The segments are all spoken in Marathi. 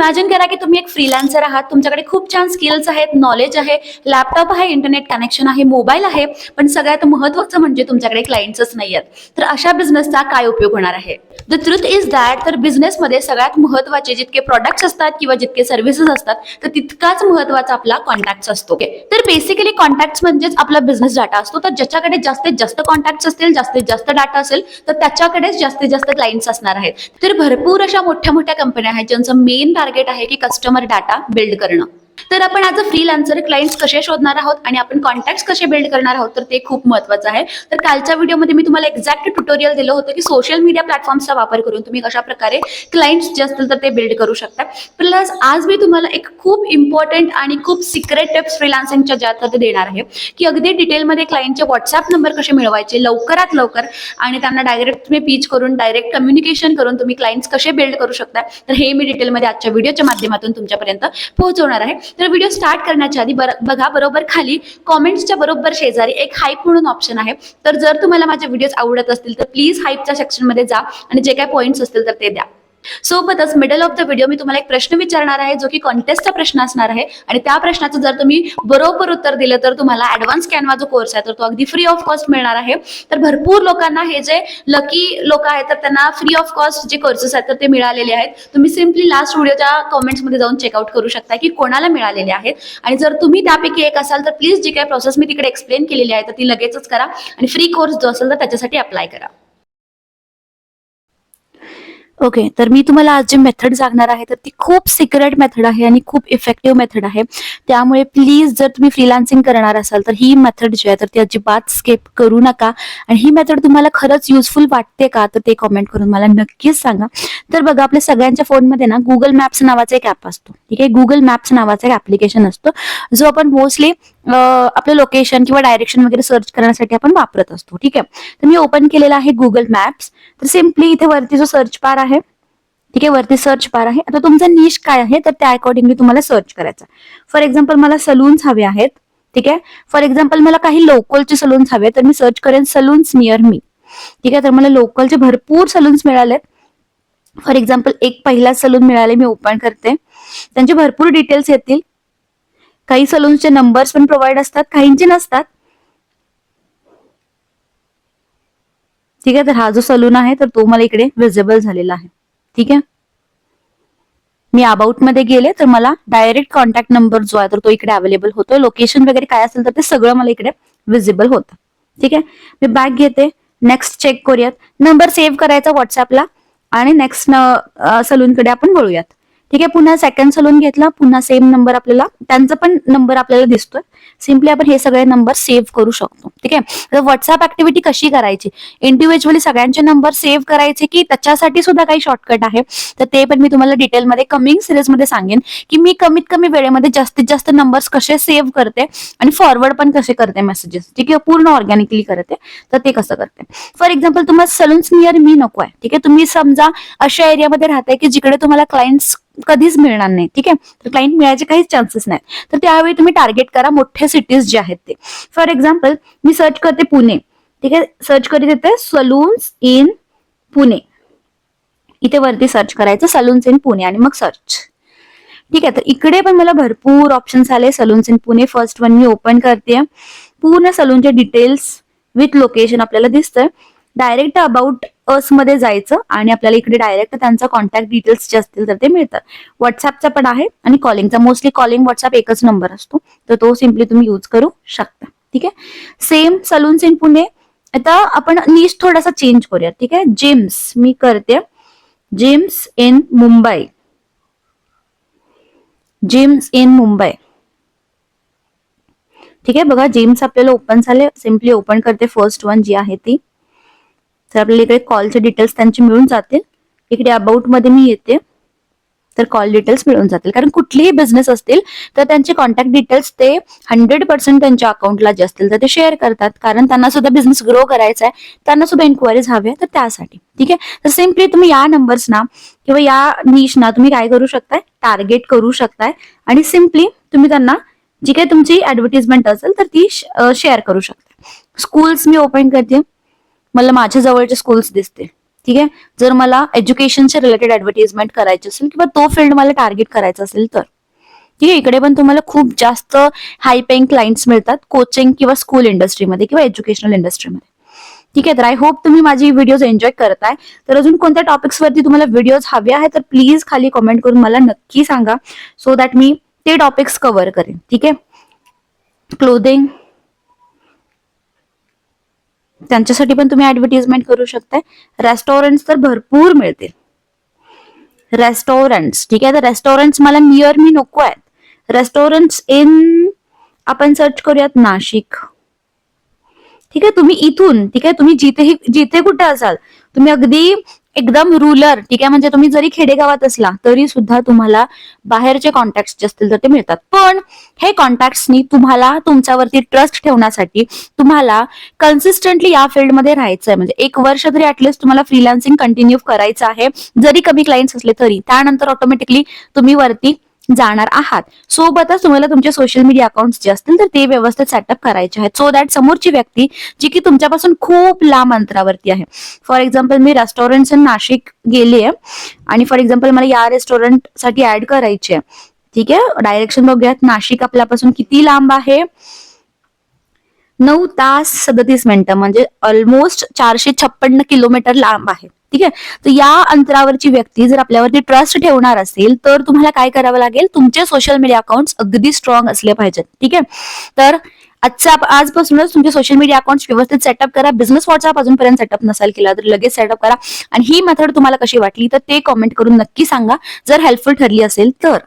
इमॅजिन करा की तुम्ही एक फ्रीलान्सर आहात. तुमच्याकडे खूप छान स्किल्स आहेत नॉलेज आहे लॅपटॉप आहे इंटरनेट कनेक्शन आहे मोबाईल आहे पण सगळ्यात महत्वाचं म्हणजे तुमच्याकडे क्लायंट्सच नाही आहेत तर अशा बिझनेसचा काय उपयोग होणार आहे? द ट्रुथ इज दॅट तर बिझनेसमध्ये सगळ्यात महत्त्वाचे जितके प्रॉडक्ट्स असतात किंवा जितके सर्व्हिसेस असतात तर तितकाच महत्त्वाचा आपला कॉन्टॅक्ट असतो. तर बेसिकली कॉन्टॅक्ट म्हणजेच आपला बिझनेस डाटा असतो. तर ज्याच्याकडे जास्तीत जास्त कॉन्टॅक्ट असतील जास्तीत जास्त डाटा असेल तर त्याच्याकडेच जास्तीत जास्त क्लायंट्स असणार आहेत. तर भरपूर अशा मोठ्या मोठ्या कंपन्या आहेत ज्यांचं मेन टार्गेट आहे की कस्टमर डाटा बिल्ड करणं. तर आपण आज फ्रीलान्सर क्लायंट्स कसे शोधणार आहोत आणि आपण कॉन्टॅक्ट कसे बिल्ड करणार आहोत तर ते खूप महत्त्वाचं आहे. तर कालच्या व्हिडिओमध्ये मी तुम्हाला एक्झॅक्ट ट्युटोरियल दिलं होतं की सोशल मीडिया प्लॅटफॉर्मचा वापर करून तुम्ही कशा प्रकारे क्लायंट्स जे असतील तर ते बिल्ड करू शकता. प्लस आज मी तुम्हाला एक खूप इम्पॉर्टंट आणि खूप सिक्रेट टिप्स फ्रीलान्सिंगच्या ज्या तर देणार आहे की अगदी डिटेलमध्ये क्लायंटचे व्हॉट्सअप नंबर कसे मिळवायचे लवकरात लवकर आणि त्यांना डायरेक्ट तुम्ही पीच करून डायरेक्ट कम्युनिकेशन करून तुम्ही क्लायंट्स कसे बिल्ड करू शकता तर हे मी डिटेलमध्ये आजच्या व्हिडिओच्या माध्यमातून तुमच्यापर्यंत पोहोचवणार आहे. तर व्हिडिओ स्टार्ट करण्याच्या आधी बर बघा बरोबर खाली कॉमेंट्सच्या बरोबर शेजारी एक हाईप म्हणून ऑप्शन आहे. तर जर तुम्हाला माझे व्हिडिओज आवडत असतील तर प्लीज हाईपच्या सेक्शनमध्ये जा आणि जे काय पॉईंट्स असतील तर ते द्या. सोबतच मिडल ऑफ द व्हिडिओ मी तुम्हाला एक प्रश्न विचारणार आहे जो की कॉन्टेस्टचा प्रश्न असणार आहे. आणि त्या प्रश्नाचं जर तुम्ही बरोबर उत्तर दिलं तर तुम्हाला ऍडव्हान्स कॅनवा जो कोर्स आहे तर तो अगदी फ्री ऑफ कॉस्ट मिळणार आहे. तर भरपूर लोकांना हे जे लकी लोक आहेत तर त्यांना फ्री ऑफ कॉस्ट जे कोर्सेस आहेत तर ते मिळालेले आहेत. तुम्ही सिम्पली लास्ट व्हिडिओच्या कॉमेंट्समध्ये जाऊन चेकआउट करू शकता की कोणाला मिळालेले आहेत. आणि जर तुम्ही त्यापैकी एक असाल तर प्लीज जी काही प्रोसेस मी तिकडे एक्सप्लेन केलेली आहे तर ती लगेचच करा. आणि फ्री कोर्स जो असेल तर त्याच्यासाठी अप्लाय करा. ओके तर मी तुम्हाला आज जे मेथड सांगणार आहे तर ती खूप सिक्रेट मेथड आहे आणि खूप इफेक्टिव्ह मेथड आहे. त्यामुळे प्लीज जर तुम्ही फ्रीलान्सिंग करणार असाल तर ही मेथड जी आहे तर ती अजिबात स्केप करू नका. आणि ही मेथड तुम्हाला खरंच युजफुल वाटते का तर ते कॉमेंट करून मला नक्कीच सांगा. तर बघा आपल्या सगळ्यांच्या फोनमध्ये ना गुगल मॅप्स नावाचा एक ऍप असतो. ठीक आहे? गुगल मॅप्स नावाचा एक ऍप्लिकेशन असतो जो आपण मोस्टली आपलं लोकेशन किंवा डायरेक्शन वगैरे सर्च करण्यासाठी आपण वापरत असतो. ठीक आहे? तर मी ओपन केलेला आहे गुगल मॅप्स तर सिम्पली इथे वरती जो सर्च बार आहे ठीक आहे? वरती सर्च बार आहे. आता तुमचा निश काय आहे? तर त्या अकॉर्डिंगली तुम्हाला सर्च करायचं फॉर एक्झाम्पल मला सलून्स हवे आहेत. ठीक आहे? फॉर एक्झाम्पल मला काही लोकलचे सलून्स हवे तर मी सर्च करेन सलून्स नियर मी ठीक आहे? तर मला लोकलचे भरपूर सलून्स मिळालेत फॉर एक्झाम्पल एक पहिला सलून मिळाले मी ओपन करते. त्यांचे भरपूर डिटेल्स येतील. काही सलून्सचे नंबर्स पण प्रोव्हाइड असतात काहींचे नसतात. ठीक आहे तर हा जो सलून आहे तर तो मला इकडे विजिबल झालेला आहे. ठीक आहे? मी अबाउटमध्ये गेले तर मला डायरेक्ट कॉन्टॅक्ट नंबर जो आहे तर तो इकडे अवेलेबल होतोय. लोकेशन वगैरे काय असेल तर ते सगळं मला इकडे विजिबल होतं. ठीक आहे? मी बॅग घेते. नेक्स्ट चेक करूयात. नंबर सेव्ह करायचा व्हॉट्सअपला आणि नेक्स्ट सलूनकडे आपण वळूयात. ठीक आहे पुन्हा सेकंड सलून घेतला पुन्हा सेम नंबर आपल्याला. त्यांचा पण नंबर आपल्याला दिसतोय. सिम्पली आपण हे सगळे नंबर सेव्ह करू शकतो. ठीक आहे? तर व्हॉट्सअप ऍक्टिव्हिटी कशी करायची? इंडिव्हिज्युअली सगळ्यांचे नंबर सेव्ह करायचे की त्याच्यासाठी सुद्धा काही शॉर्टकट आहे. तर ते पण मी तुम्हाला डिटेलमध्ये कमिंग सिरीजमध्ये सांगेन की मी कमीत कमी वेळेमध्ये जास्तीत जास्त नंबर्स कसे सेव्ह करते आणि फॉरवर्ड पण कसे करते मेसेजेस ठीक आहे? पूर्ण ऑर्गॅनिकली करते. तर ते कसं करते? फॉर एक्झाम्पल तुम्हाला सलून्स नियर मी नको आहे ठीक आहे? तुम्ही समजा अशा एरियामध्ये राहताय की जिकडे तुम्हाला क्लायंट्स कधीच मिळणार नाही. ठीक आहे? तर क्लायंट मिळायचे काहीच चान्सेस नाही तर त्यावेळी तुम्ही टार्गेट करा मोठे सिटीज जे आहेत ते. फॉर एक्झाम्पल मी सर्च करते पुणे. ठीक आहे? सर्च करीत येते सलून्स इन पुणे. इथे वरती सर्च करायचं सलून्स इन पुणे आणि मग सर्च ठीक आहे? तर इकडे पण मला भरपूर ऑप्शन्स आले. Salons in Pune first one me open करते पूर्ण सलूनचे डिटेल्स विथ लोकेशन आपल्याला दिसतंय. डायरेक्ट अबाउट असमध्ये जायचं आणि आपल्याला इकडे डायरेक्ट त्यांचा कॉन्टॅक्ट डिटेल्स जे असतील तर ते मिळतात. व्हॉट्सअपचा पण आहे आणि कॉलिंगचा मोस्टली कॉलिंग व्हॉट्सअप एकच नंबर असतो. तर तो सिम्पली तुम्ही यूज करू शकता. ठीक आहे? सेम सलून्स इन पुणे आता आपण नीच थोडासा चेंज करूया ठीक आहे? जिम्स मी करते. Gyms in Mumbai gyms in Mumbai ठीक आहे? बघा जिम्स आपल्याला ओपन झाले. सिम्पली ओपन करते. फर्स्ट वन जी आहे ती. तर आपल्याला इकडे कॉलचे डिटेल्स त्यांचे मिळून जातील. इकडे अबाउटमध्ये मी येते. तर कॉल डिटेल्स मिळून जातील. कारण कुठलेही बिझनेस असतील तर त्यांचे कॉन्टॅक्ट डिटेल्स ते हंड्रेड पर्सेंट त्यांच्या अकाउंटला जे असतील तर ते शेअर करतात. कारण त्यांना सुद्धा बिझनेस ग्रो करायचा आहे. त्यांना सुद्धा इन्क्वायरीज हवे तर त्यासाठी. ठीक आहे? तर सिम्पली तुम्ही या नंबर्सना किंवा या निशना तुम्ही काय करू शकताय? टार्गेट करू शकताय. आणि सिम्पली तुम्ही त्यांना जी काही तुमची ऍडव्हर्टिजमेंट असेल तर ती शेअर करू शकता स्कूल्स मी ओपन करते. मला माझ्या जवळचे स्कूल्स दिसतील. ठीक आहे? जर मला एज्युकेशनच्या रिलेटेड ऍडव्हर्टिजमेंट करायची असेल किंवा तो फील्ड मला टार्गेट करायचा असेल तर. ठीक आहे? इकडे पण तुम्हाला खूप जास्त हाय पेईंग क्लायंट्स मिळतात कोचिंग किंवा स्कूल इंडस्ट्रीमध्ये किंवा एज्युकेशनल इंडस्ट्रीमध्ये ठीक आहे? तर आय होप तुम्ही माझी व्हिडिओज एन्जॉय करताय. तर अजून कोणत्या टॉपिक्स वरती तुम्हाला व्हिडिओज हवे आहे तर प्लीज खाली कमेंट करून मला नक्की सांगा. सो दॅट मी ते टॉपिक्स कव्हर करेन. ठीक आहे? क्लोदिंग त्यांच्यासाठी पण तुम्ही ऍडव्हर्टिजमेंट करू शकताय. रेस्टॉरंट्स तर भरपूर मिळतील. रेस्टॉरंट्स ठीक आहे? तर रेस्टॉरंट्स मला नियर मी नको आहेत. रेस्टॉरंट्स इन आपण सर्च करूयात नाशिक. ठीक आहे? तुम्ही इथून ठीक आहे? तुम्ही जिथेही जिथे कुठे असाल तुम्ही अगदी एकदम रुरल ठीक आहे? म्हणजे तुम्ही जरी खेडेगावात असला तरी सुद्धा तुम्हाला बाहेरचे कॉन्टॅक्ट जे असतील तर ते मिळतात. पण हे कॉन्टॅक्ट्सनी तुम्हाला तुमच्यावरती ट्रस्ट ठेवण्यासाठी तुम्हाला कन्सिस्टंटली या फील्डमध्ये राहायचं आहे म्हणजे एक वर्ष तरी ऍटलिस्ट तुम्हाला फ्रीलान्सिंग कंटिन्यू करायचं आहे. जरी कमी क्लायंट्स असले तरी. त्यानंतर ऑटोमॅटिकली तुम्ही वरती जाणार आहात. सोबतच तुम्हाला तुमचे सोशल मीडिया अकाउंट जे असतील तर ते व्यवस्थित सेटअप करायचे आहेत. सो दॅट समोरची व्यक्ती जी की तुमच्यापासून खूप लांब अंतरावरती आहे. फॉर एक्झाम्पल मी रेस्टॉरंट नाशिक गेली आहे आणि फॉर एक्झाम्पल मला या रेस्टॉरंटसाठी ऍड करायची आहे ठीक आहे? डायरेक्शन बघूयात. नाशिक आपल्यापासून किती लांब आहे? नऊ तास सदतीस मिनिटं म्हणजे ऑलमोस्ट चारशे छप्पन्न किलोमीटर लांब आहे. ठीक आहे? तर या अंतरावरची व्यक्ती जर आपल्यावरती ट्रस्ट ठेवणार असेल तर तुम्हाला काय करावं लागेल? तुमचे सोशल मीडिया अकाउंट अगदी स्ट्रॉंग असले पाहिजेत. ठीक आहे? तर आजचा आजपासूनच तुमचे सोशल मीडिया अकाउंट व्यवस्थित सेटअप करा. बिझनेस व्हॉट्सअप अजूनपर्यंत सेटअप नसेल केला तर लगेच सेटअप करा. आणि ही मेथड तुम्हाला कशी वाटली तर ते कमेंट करून नक्की सांगा. जर हेल्पफुल ठरली असेल तर.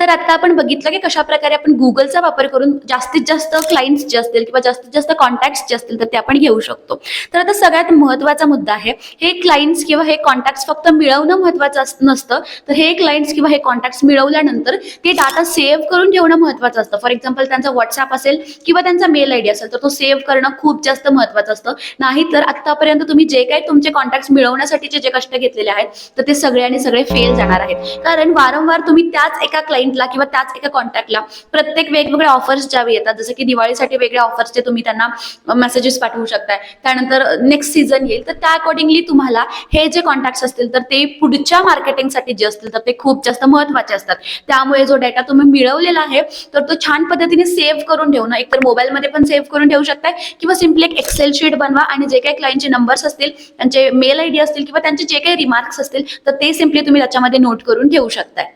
तर आता आपण बघितलं की कशा प्रकारे आपण गुगलचा वापर करून जास्तीत जास्त क्लायंट्स जे असतील किंवा जास्तीत जास्त कॉन्टॅक्ट्स जे असतील तर ते आपण घेऊ शकतो. तर आता सगळ्यात महत्त्वाचा मुद्दा आहे हे क्लायंट्स किंवा हे कॉन्टॅक्ट्स फक्त मिळवणं महत्वाचं नसतं तर हे क्लायंट्स किंवा हे कॉन्टॅक्ट्स मिळवल्यानंतर ते डाटा सेव्ह करून ठेवणं महत्वाचं असतं. फॉर एक्झाम्पल त्यांचा व्हॉट्सअप असेल किंवा त्यांचा मेल आयडी असेल तर तो सेव्ह करणं खूप जास्त महत्वाचं असतं. नाहीतर आतापर्यंत तुम्ही जे काही तुमचे कॉन्टॅक्ट्स मिळवण्यासाठीचे जे कष्ट घेतलेले आहेत तर ते सगळे आणि सगळे फेल जाणार आहेत. कारण वारंवार तुम्ही त्याच एका क्लायंटला किंवा त्याच एका कॉन्टॅक्टला प्रत्येक वेगवेगळ्या ऑफर्स ज्यावेळी येतात जसं की दिवाळीसाठी वेगळ्या ऑफर्सचे तुम्ही त्यांना मेसेजेस पाठवू शकताय. त्यानंतर नेक्स्ट सीझन येईल तर त्या अकॉर्डिंगली तुम्हाला हे जे कॉन्टॅक्ट असतील तर ते पुढच्या मार्केटिंगसाठी जे असतील तर ते खूप जास्त महत्त्वाचे असतात. त्यामुळे जो डेटा तुम्ही मिळवलेला आहे तर तो छान पद्धतीने सेव्ह करून ठेवणं एकतर मोबाईलमध्ये पण सेव्ह करून ठेवू शकताय किंवा सिम्पली एक एक्सेल शीट बनवा आणि जे काही क्लायंटचे नंबर्स असतील त्यांचे मेल आयडी असतील किंवा त्यांचे जे काही रिमार्क्स असतील तर ते सिम्पली तुम्ही त्याच्यामध्ये नोट करून ठेवू शकताय.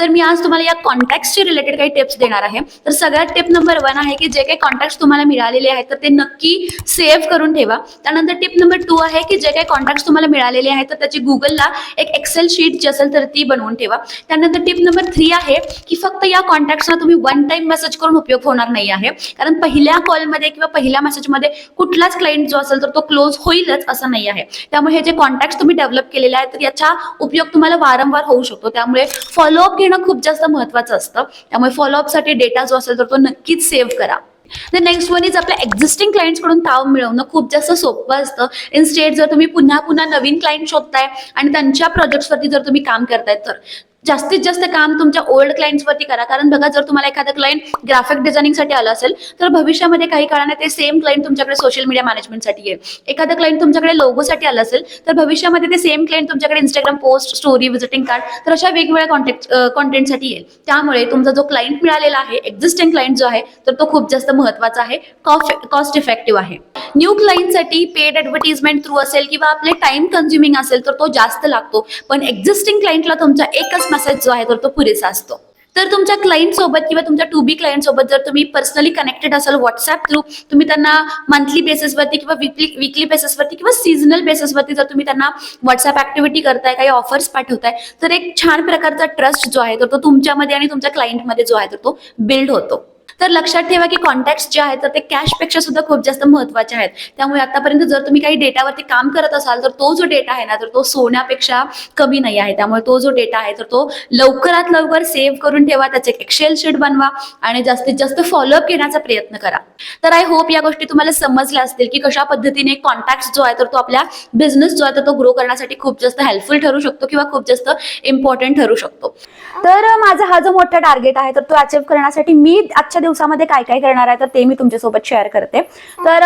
तर मी आज तुम्हाला या कॉन्टॅक्टशी रिलेटेड काही टिप्स देणार आहे. तर सगळ्यात टिप नंबर वन आहे की जे काही कॉन्टॅक्ट तुम्हाला मिळालेले आहेत तर ते नक्की सेव्ह करून ठेवा. त्यानंतर टिप नंबर टू आहे की जे काही कॉन्टॅक्ट तुम्हाला मिळालेले आहेत तर त्याची गुगलला एक एक्सेल शीट जी असेल तर ती बनवून ठेवा. त्यानंतर टिप नंबर थ्री आहे की फक्त या कॉन्टॅक्टना तुम्ही वन टाइम मेसेज करून उपयोग होणार नाही आहे. कारण पहिल्या कॉलमध्ये किंवा पहिल्या मेसेजमध्ये कुठलाच क्लायंट जो असेल तर तो क्लोज होईलच असं नाही आहे. त्यामुळे हे जे कॉन्टॅक्ट तुम्ही डेव्हलप केलेले आहेत तर याचा उपयोग तुम्हाला वारंवार होऊ शकतो. त्यामुळे फॉलो फॉलोअप घेणं खूप जास्त महत्वाचं असतं. त्यामुळे फॉलोअपसाठी डेटा जो असेल तर तो नक्कीच सेव्ह करा. नेक्स्ट वन इज आपल्या एक्झिस्टिंग क्लायंट्सकडून ताव मिळवणं खूप जास्त सोपं असतं. इनस्टेड जर तुम्ही पुन्हा पुन्हा नवीन क्लायंट शोधताय आणि त्यांच्या प्रोजेक्ट्सवरती जर तुम्ही काम करताय तर जास्तीत जास्त काम तुमच्या ओल्ड क्लायंट्सवरती करा. कारण बघा जर तुम्हाला एखादा क्लायंट ग्राफिक डिझायनिंगसाठी आलं असेल तर भविष्यामध्ये काही काळाने ते सेम क्लायंट तुमच्याकडे सोशल मीडिया मॅनेजमेंटसाठी येईल. एखादा क्लायंट तुमच्याकडे लोगोसाठी आला असेल तर भविष्यामध्ये ते सेम क्लायंट तुमच्याकडे Instagram post story visiting card तर अशा वेगवेगळ्या कॉन्टॅक्ट कॉन्टेंटसाठी येईल. त्यामुळे तुमचा जो क्लायंट मिळालेला आहे एक्झिस्टिंग क्लायंट जो आहे तर तो खूप जास्त महत्त्वाचा आहे कॉस्ट इफेक्टिव्ह आहे. न्यू क्लायंटसाठी पेड ऍडव्हर्टिजमेंट थ्रू असेल किंवा आपले टाइम कन्झ्युमिंग असेल तर तो जास्त लागतो. पण एक्झिस्टिंग क्लायंटला तुमचा एकच मेसेज जो आहे तर तो पुरेसा असतो. तर तुमच्या क्लायंट सोबत किंवा तुमच्या टू बी क्लायंट सोबत जर तुम्ही पर्सनली कनेक्टेड असाल व्हॉट्सअप थ्रू तुम्ही त्यांना मंथली बेसिसवरती किंवा विकली विकली बेसिसवरती किंवा सीझनल बेसिसवरती जर तुम्ही त्यांना व्हॉट्सअप ऍक्टिव्हिटी करताय काही ऑफर्स पाठवताय तर एक छान प्रकारचा ट्रस्ट जो आहे तर तो तुमच्यामध्ये आणि तुमच्या क्लायंटमध्ये जो आहे तर तो बिल्ड होतो. तर लक्षात ठेवा की कॉन्टॅक्ट जे आहेत तर ते कॅशपेक्षा सुद्धा खूप जास्त महत्त्वाचे आहेत. त्यामुळे आतापर्यंत जर तुम्ही काही डेटावरती काम करत असाल तर तो जो डेटा आहे ना तर तो सोन्यापेक्षा कमी नाही आहे. त्यामुळे तो जो डेटा आहे तर तो लवकरात लवकर सेव्ह करून ठेवा. त्याचे एक्सेल शीट बनवा आणि जास्तीत जास्त फॉलोअप घेण्याचा प्रयत्न करा. तर आय होप या गोष्टी तुम्हाला समजल्या असतील की कशा पद्धतीने कॉन्टॅक्ट जो आहे तर तो आपल्या बिझनेस जो आहे तर तो ग्रो करण्यासाठी खूप जास्त हेल्पफुल ठरू शकतो किंवा खूप जास्त इम्पॉर्टंट ठरू शकतो. तर माझा हा जो मोठा टार्गेट आहे तर तो अचीव्ह करण्यासाठी मी आजच्या दिवसामध्ये काय काय करणार आहे तर ते मी तुमच्यासोबत शेअर करते. तर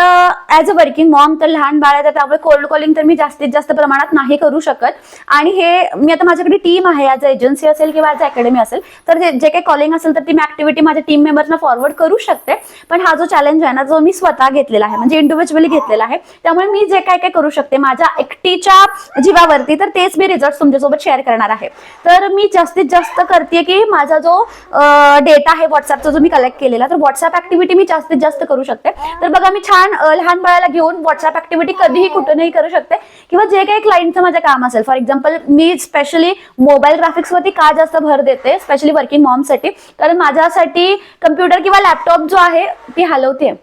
ॲज अ वर्किंग मॉम तर लहान बाळ आहे तर त्यामुळे कोल्ड कॉलिंग तर मी जास्तीत जास्त प्रमाणात नाही करू शकत. आणि हे मी आता माझ्याकडे टीम आहे ॲज अ एजन्सी असेल किंवा ॲज अकॅडमी असेल तर जे जे काही कॉलिंग असेल तर ती मी ऍक्टिव्हिटी माझ्या टीम मेंबर्सना फॉरवर्ड करू शकते. पण हा जो चॅलेंज आहे ना जो मी स्वतः घेतलेला आहे म्हणजे इंडिव्हिज्युअली घेतलेला आहे त्यामुळे मी जे काय काय करू शकते माझ्या एकटीच्या जीवावरती तर तेच मी रिझल्ट तुमच्यासोबत शेअर करणार आहे. तर मी जास्तीत जास्त करते की माझा जो डेटा आहे व्हॉट्सअपचा जो मी कलेक्ट केलेला तर व्हॉट्सअप ऍक्टिव्हिटी मी जास्तीत जास्त करू शकते. तर बघा मी छान लहान बाळाला घेऊन व्हॉट्सअप ऍक्टिव्हिटी कधीही कुठूनही करू शकते. किंवा जे काही क्लायंटचं माझं काम असेल. फॉर एक्झाम्पल मी स्पेशली मोबाईल ग्राफिक्सवरती का जास्त भर देते? स्पेशली वर्किंग मॉमसाठी कारण माझ्यासाठी कम्प्युटर किंवा लॅपटॉप जो आहे ती हलवते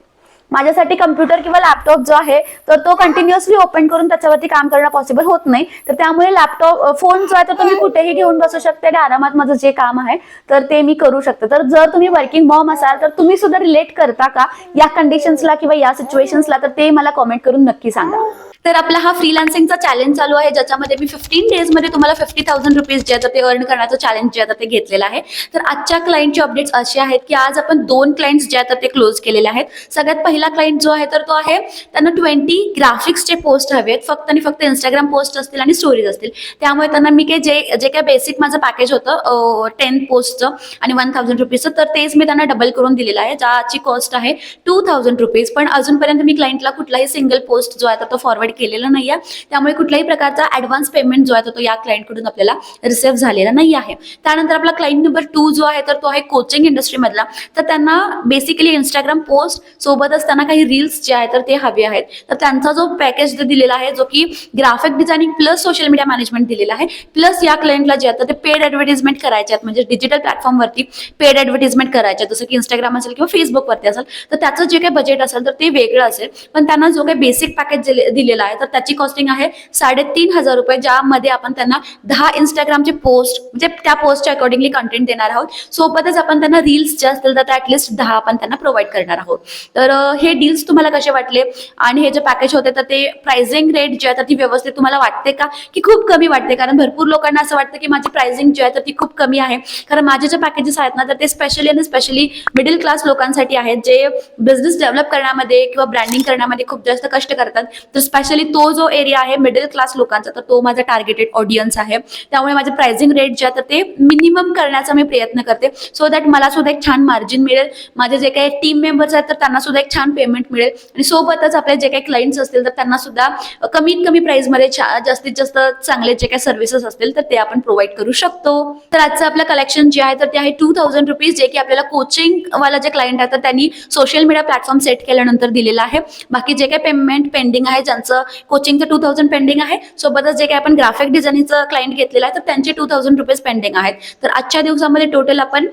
माझ्यासाठी कम्प्युटर किंवा लॅपटॉप जो आहे तर तो कंटिन्युअसली ओपन करून त्याच्यावरती काम करणं पॉसिबल होत नाही. तर त्यामुळे लॅपटॉप फोन जो आहे तर तो कुठेही घेऊन बसू शकते. आणि आरामात माझं जे काम आहे तर ते मी करू शकते. तर जर तुम्ही वर्किंग मॉम असाल तर तुम्ही सुद्धा रिलेट करता का? या कंडिशन्सला किंवा या सिच्युएशन्सला तर ते मला कॉमेंट करून नक्की सांगा. तर आपला हा फ्रीलान्सिंगचा चॅलेंज चालू आहे ज्याच्यामध्ये मी फिफ्टीन डेजमध्ये तुम्हाला फिफ्टी थाउजंड रुपीज जे आता ते अर्न करण्याचं चॅलेंज जे आता ते घेतलेलं आहे. तर आजच्या क्लायंटचे अपडेट्स असे आहेत की आज आपण दोन क्लायंट्स जे आता ते क्लोज केलेले आहेत. सगळ्यात पहिला क्लायंट जो आहे तर तो आहे त्यांना ट्वेंटी ग्राफिक्सचे पोस्ट हवे आहेत फक्त आणि फक्त इंस्टाग्राम पोस्ट असतील आणि स्टोरीज असतील. त्यामुळे त्यांना मी काही जे जे काय बेसिक माझं पॅकेज होतं टेन पोस्टचं आणि वन थाउजंड रुपीजचं तर तेच मी त्यांना डबल करून दिलेलं आहे ज्याची कॉस्ट आहे टू थाउजंड रुपीज पण अजूनपर्यंत मी क्लायंटला कुठलाही सिंगल पोस्ट जो आहे तो फॉरवर्ड केलेला नाही आहे त्यामुळे कुठल्याही प्रकारचा ऍडव्हान्स पेमेंट जो आहे तो या क्लायंटकडून आपल्याला रिसिव्ह झालेला नाही आहे. त्यानंतर आपला क्लायंट नंबर टू जो आहे तर तो आहे कोचिंग इंडस्ट्रीमधला तर त्यांना बेसिकली इंस्टाग्राम पोस्ट सोबतच त्यांना काही रील्स जे आहेत तर ते हवे आहेत. तर त्यांचा जो पॅकेज दिलेला आहे जो की graphic designing plus social media management दिलेला आहे प्लस या क्लायंटला जे आहे ते पेड ऍडव्हर्टिजमेंट करायचे आहेत. म्हणजे डिजिटल प्लॅटफॉर्मवरती पेड ऍडव्हर्टिजमेंट करायचे जसं की इंस्टाग्राम असेल किंवा फेसबुकवरती असेल तर त्याचं जे काही बजेट असेल तर ते वेगळं असेल. पण त्यांना जो काही बेसिक पॅकेज दिलेला आहे तर त्याची कॉस्टिंग आहे साडेतीन हजार रुपये ज्यामध्ये आपण त्यांना दहा इंस्टाग्रामचे पोस्ट म्हणजे त्या पोस्टच्या अकॉर्डिंगली कंटेंट देणार आहोत. सोबतच आपण त्यांना रील्स जे असतील तर त्या ऍटलिस्ट दहा आपण त्यांना प्रोव्हाइड करणार आहोत. तर हे डील्स तुम्हाला कसे वाटले? आणि हे जे पॅकेज होते तर ते प्राइसिंग रेट जे आहे तर ती व्यवस्थित तुम्हाला वाटते का? की खूप कमी वाटते. कारण भरपूर लोकांना असं वाटतं की माझी प्राइसिंग जी आहे तर ती खूप कमी आहे. कारण माझे जे पॅकेजेस आहेत ना तर ते स्पेशली आणि स्पेशली मिडल क्लास लोकांसाठी आहेत जे बिझनेस डेव्हलप करण्यामध्ये किंवा ब्रँडिंग करण्यामध्ये खूप जास्त कष्ट करतात. तर स्पेशली तो जो एरिया आहे मिडल क्लास लोकांचा तर तो माझा टार्गेटेड ऑडियन्स आहे. त्यामुळे माझे प्राइसिंग रेट जे आहे तर ते मिनिमम करण्याचा मी प्रयत्न करते. सो दॅट मला सुद्धा एक छान मार्जिन मिळेल. माझे जे काही टीम मेंबर्स आहेत तर त्यांना सुद्धा एक छान पेमेंट मिळेल. आणि सोबतच आपले जे काही क्लायंट्स असतील तर त्यांना सुद्धा कमीत कमी प्राइसमध्ये जास्तीत जास्त चांगले जे काही सर्व्हिसेस असतील तर ते आपण प्रोव्हाइड करू शकतो. तर आजचं आपलं कलेक्शन जे आहे तर ते आहे टू थाउजंड रुपीज जे की आपल्याला कोचिंग वाला जे क्लायंट आहे तर त्यांनी सोशल मीडिया प्लॅटफॉर्म सेट केल्यानंतर दिलेलं आहे. बाकी जे काही पेमेंट पेंडिंग आहे ज्यांचं कोचिंगचं टू थाउजंड पेंडिंग आहे सोबतच जे काही आपण ग्राफिक डिझायनिंगचं क्लायंट घेतलेलं आहे तर त्यांचे टू थाउजंड रुपीज पेंडिंग आहेत. तर आजच्या दिवसामध्ये टोटल आपण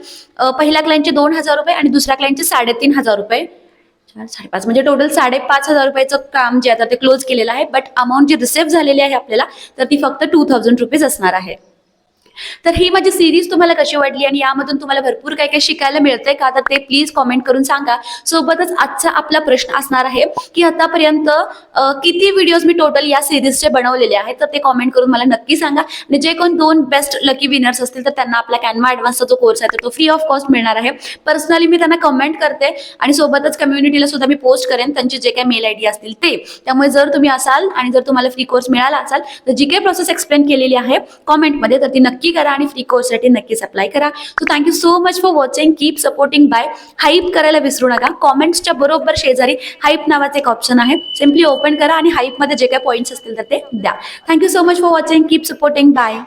पहिल्या क्लायंटचे दोन हजार रुपये आणि दुसऱ्या क्लायंटचे साडेतीन हजार रुपये. चार साडेपाच. म्हणजे टोटल साडेपाच हजार रुपयाचं काम जे आता ते क्लोज केलेलं आहे बट अमाऊंट जी रिसिव्ह झालेली आहे आपल्याला तर ती फक्त टू थाउजंड रुपीज असणार आहे. तर ही माझी सिरीज तुम्हाला कशी वाटली आणि यामधून तुम्हाला भरपूर काय काय शिकायला मिळतंय का? तर ते प्लीज कॉमेंट करून सांगा. सोबतच आजचा आपला प्रश्न असणार आहे की आतापर्यंत किती व्हिडिओज मी टोटल या सिरीजचे बनवलेले आहेत? तर ते कॉमेंट करून मला नक्की सांगा. आणि जे कोण दोन बेस्ट लकी विनर्स असतील तर त्यांना आपला कॅनवा ॲडव्हान्सचा जो कोर्स आहे तो फ्री ऑफ कॉस्ट मिळणार आहे. पर्सनली मी त्यांना कमेंट करते आणि सोबतच कम्युनिटीला सुद्धा मी पोस्ट करेन त्यांचे जे काही मेल आय डी असतील ते. त्यामुळे जर तुम्ही असाल आणि जर तुम्हाला फ्री कोर्स मिळाला असाल तर जी काही प्रोसेस एक्सप्लेन केलेली आहे कॉमेंटमध्ये तर ती नक्की नक्की करा आणि फ्री कोर्ससाठी नक्कीच अप्लाय करा. So thank you so much for watching keep supporting bye hype करायला विसरू नका. कॉमेंट्सच्या बरोबर शेजारी हाईप नावाचं एक ऑप्शन आहे. सिम्पली ओपन करा आणि हाईपमध्ये जे काही पॉईंट्स असतील तर ते द्या. Thank you so much for watching keep supporting bye